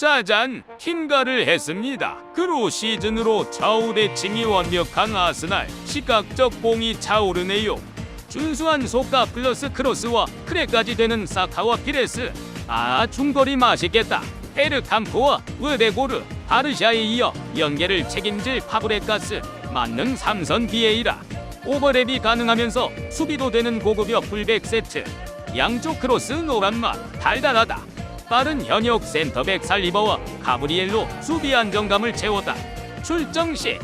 짜잔 팀가를 했습니다. 그로 시즌으로 좌우 대칭이 완벽한 아스날 시각적 공이 차오르네요. 준수한 속가 플러스 크로스와 크랙까지 되는 사카와 피레스 아 중거리 맛있겠다. 베르캄프와 으데고르 바르샤에 이어 연계를 책임질 파브레가스 만능 삼선 비에이라 오버랩이 가능하면서 수비도 되는 고급여 풀백 세트 양쪽 크로스 노란맛 달달하다 빠른 현역 센터백 살리버와 가브리엘로 수비 안정감을 채웠다. 출정 시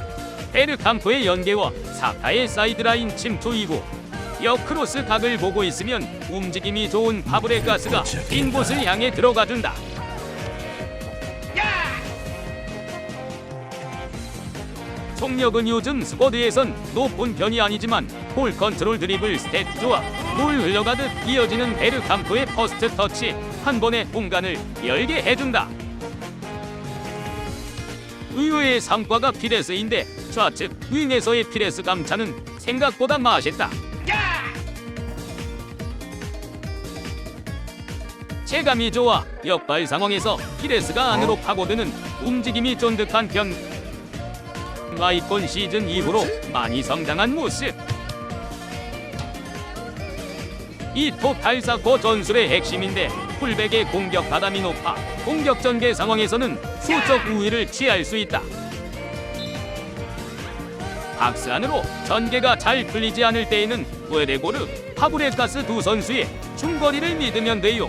베르캄프의 연계와 사카의 사이드라인 침투 이후 역크로스 각을 보고 있으면 움직임이 좋은 파브레가스가 빈 곳을 향해 들어가준다. 총력은 요즘 스쿼드에선 높은 편이 아니지만 볼 컨트롤 드리블 스탯 좋아 물 흘러가듯 이어지는 베르캄프의 퍼스트 터치 한 번에 공간을 열게 해준다. 의외의 상과가 피레스인데 좌측 윙에서의 피레스 감차는 생각보다 맛있다. 체감이 좋아 역발 상황에서 피레스가 안으로 파고드는 움직임이 쫀득한 편 마이콘 시즌 이후로 많이 성장한 모습. 이 토탈 사코 전술의 핵심인데 풀백의 공격 가담이 높아 공격 전개 상황에서는 수적 우위를 취할 수 있다. 박스 안으로 전개가 잘 풀리지 않을 때에는 웨데고르, 파브레가스 두 선수의 중거리를 믿으면 돼요.